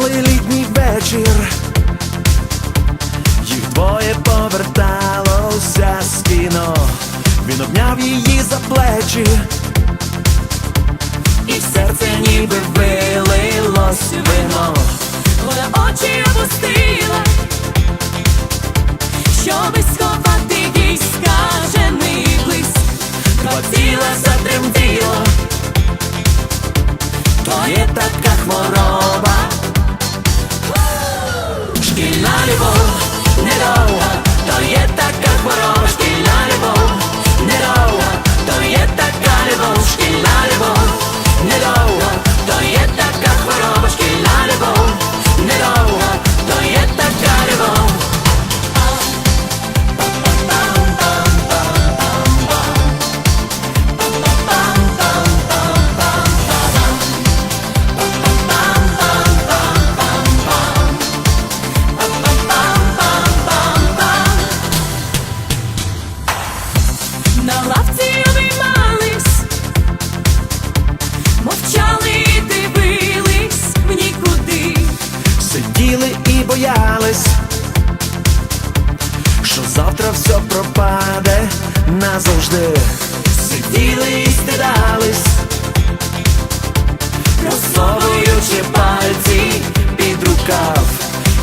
теплий літній вечір, їх двоє поверталося з кіно, він обняв її за плечі, і в серце ніби вилилось вино, вона очі опустила, щоби сховати їй скажений блиск, хотіла затремтіла, то є така хвороба. Animal. що завтра все пропаде назавжди, сиділи і стидались, розсовуючи пальці під рукав,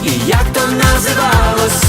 і як там називалось.